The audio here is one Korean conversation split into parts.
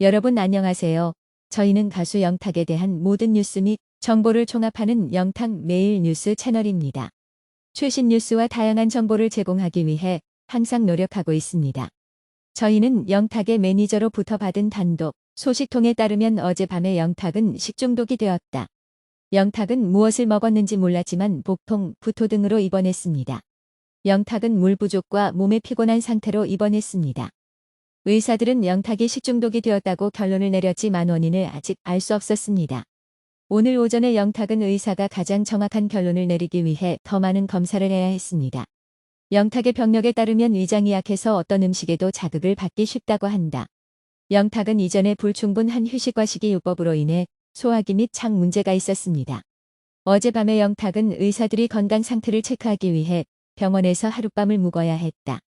여러분 안녕하세요. 저희는 가수 영탁에 대한 모든 뉴스 및 정보를 종합하는 영탁 매일 뉴스 채널입니다. 최신 뉴스와 다양한 정보를 제공하기 위해 항상 노력하고 있습니다. 저희는 영탁의 매니저로부터 받은 단독 소식통에 따르면 어젯밤에 영탁은 식중독이 되었다. 영탁은 무엇을 먹었는지 몰랐지만 복통, 구토 등으로 입원했습니다. 영탁은 물 부족과 몸에 피곤한 상태로 입원했습니다. 의사들은 영탁이 식중독이 되었다고 결론을 내렸지만 원인을 아직 알 수 없었습니다. 오늘 오전에 영탁은 의사가 가장 정확한 결론을 내리기 위해 더 많은 검사를 해야 했습니다. 영탁의 병력에 따르면 위장이 약해서 어떤 음식에도 자극을 받기 쉽다고 한다. 영탁은 이전에 불충분한 휴식과 식이요법으로 인해 소화기 및 창 문제가 있었습니다. 어젯밤에 영탁은 의사들이 건강 상태를 체크하기 위해 병원에서 하룻밤을 묵어야 했다.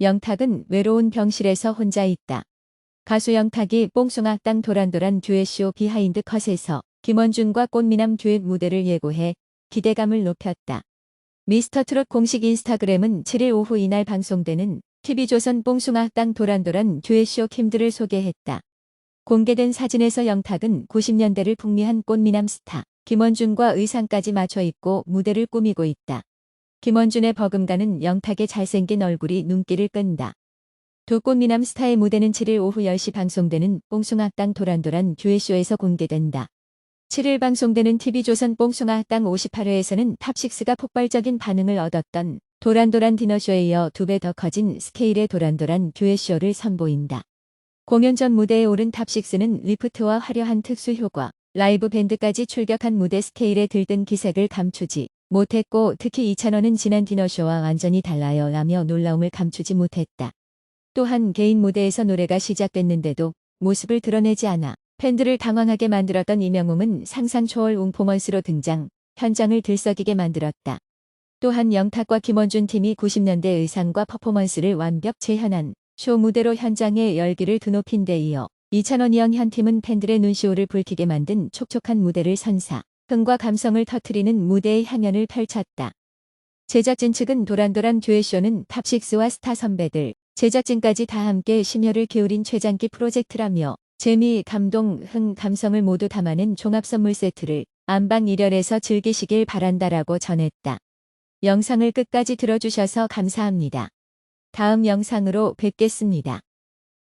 영탁은 외로운 병실에서 혼자 있다. 가수 영탁이 뽕숭아 땅 도란도란 듀엣쇼 비하인드 컷에서 김원준과 꽃미남 듀엣 무대를 예고해 기대감을 높였다. 미스터 트롯 공식 인스타그램은 7일 오후 이날 방송되는 TV조선 뽕숭아 땅 도란도란 듀엣쇼 킴들을 소개했다. 공개된 사진에서 영탁은 90년대를 풍미한 꽃미남 스타 김원준과 의상까지 맞춰 입고 무대를 꾸미고 있다. 김원준의 버금가는 영탁의 잘생긴 얼굴이 눈길을 끈다. 두 꽃미남 스타의 무대는 7일 오후 10시 방송되는 뽕숭아땅 도란도란 듀엣쇼에서 공개된다. 7일 방송되는 TV조선 뽕숭아땅 58회에서는 탑6가 폭발적인 반응을 얻었던 도란도란 디너쇼에 이어 두 배 더 커진 스케일의 도란도란 듀엣쇼를 선보인다. 공연 전 무대에 오른 탑6는 리프트와 화려한 특수 효과, 라이브 밴드까지 출격한 무대 스케일에 들뜬 기색을 감추지 못했고 특히 이찬원은 지난 디너쇼와 완전히 달라요 라며 놀라움을 감추지 못했다. 또한 개인 무대에서 노래가 시작됐는데도 모습을 드러내지 않아 팬들을 당황하게 만들었던 이명웅은 상상 초월 웅포먼스로 등장, 현장을 들썩이게 만들었다. 또한 영탁과 김원준 팀이 90년대 의상과 퍼포먼스를 완벽 재현한 쇼 무대로 현장에 열기를 드높인 데 이어 이찬원 이영현 팀은 팬들의 눈시울을 붉히게 만든 촉촉한 무대를 선사. 흥과 감성을 터트리는 무대의 향연을 펼쳤다. 제작진 측은 도란도란 듀엣쇼는 탑6와 스타 선배들, 제작진까지 다 함께 심혈을 기울인 최장기 프로젝트라며 재미, 감동, 흥, 감성을 모두 담아낸 종합 선물 세트를 안방 1열에서 즐기시길 바란다라고 전했다. 영상을 끝까지 들어주셔서 감사합니다. 다음 영상으로 뵙겠습니다.